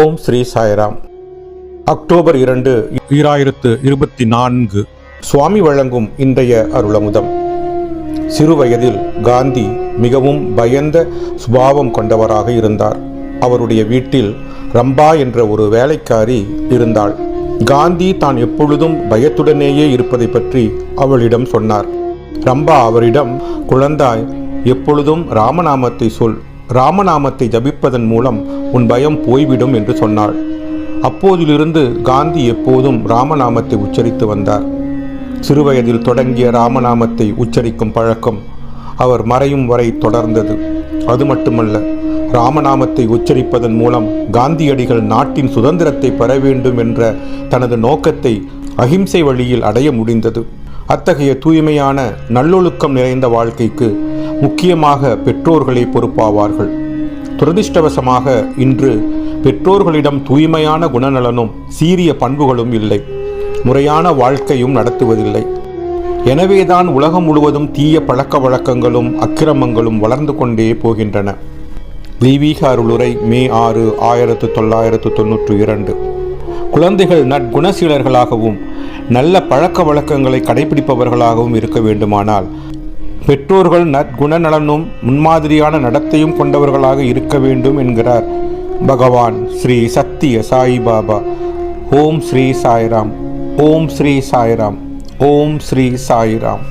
ஓம் Sri Sairam. October இரண்டு ஈராயிரத்து இருபத்தி நான்கு. சுவாமி வழங்கும் இன்றைய அருளமுதம். சிறுவயதில் காந்தி மிகவும் பயந்த சுபாவம் கொண்டவராக இருந்தார். அவருடைய வீட்டில் ரம்பா என்ற ஒரு வேலைக்காரி இருந்தாள். காந்தி தான் எப்பொழுதும் பயத்துடனேயே இருப்பதை பற்றி அவளிடம் சொன்னார். ரம்பா அவரிடம் குழந்தாய் எப்பொழுதும் ராமநாமத்தை சொல். ராமநாமத்தை ஜபிப்பதன் மூலம் உன் பயம் போய்விடும் என்று சொன்னாள். அப்போதிலிருந்து காந்தி எப்போதும் ராமநாமத்தை உச்சரித்து வந்தார். சிறுவயதில் தொடங்கிய ராமநாமத்தை உச்சரிக்கும் பழக்கம் அவர் மறையும் வரை தொடர்ந்தது. அது மட்டுமல்ல ராமநாமத்தை உச்சரிப்பதன் மூலம் காந்தியடிகள் நாட்டின் சுதந்திரத்தை பெற வேண்டும் என்ற தனது நோக்கத்தை அகிம்சை வழியில் அடைய முடிந்தது. அத்தகைய தூய்மையான நல்லொழுக்கம் நிறைந்த வாழ்க்கைக்கு முக்கியமாக பெற்றோர்களே பொறுப்பாவார்கள். துரதிர்ஷ்டவசமாக இன்று பெற்றோர்களிடம் தூய்மையான குணநலனும் சீரிய பண்புகளும் இல்லை. முறையான வாழ்க்கையும் நடத்துவதில்லை. எனவேதான் உலகம் முழுவதும் தீய பழக்க வழக்கங்களும் அக்கிரமங்களும் வளர்ந்து கொண்டே போகின்றன. தெய்வீக அருளுரை மே ஆறு ஆயிரத்து தொள்ளாயிரத்து தொன்னூற்று இரண்டு. குழந்தைகள் நற்குணசீலர்களாகவும் நல்ல பழக்க வழக்கங்களை கடைபிடிப்பவர்களாகவும் இருக்க வேண்டுமானால் பெற்றோர்கள் நற்குணநலனும் முன்மாதிரியான நடத்தையும் கொண்டவர்களாக இருக்க வேண்டும் என்கிறார். பகவான் ஸ்ரீ சத்திய சாய்பாபா ஓம் ஸ்ரீ சாய்ராம். ஓம் ஸ்ரீ சாய்ராம். ஓம் ஸ்ரீ சாய்ராம்.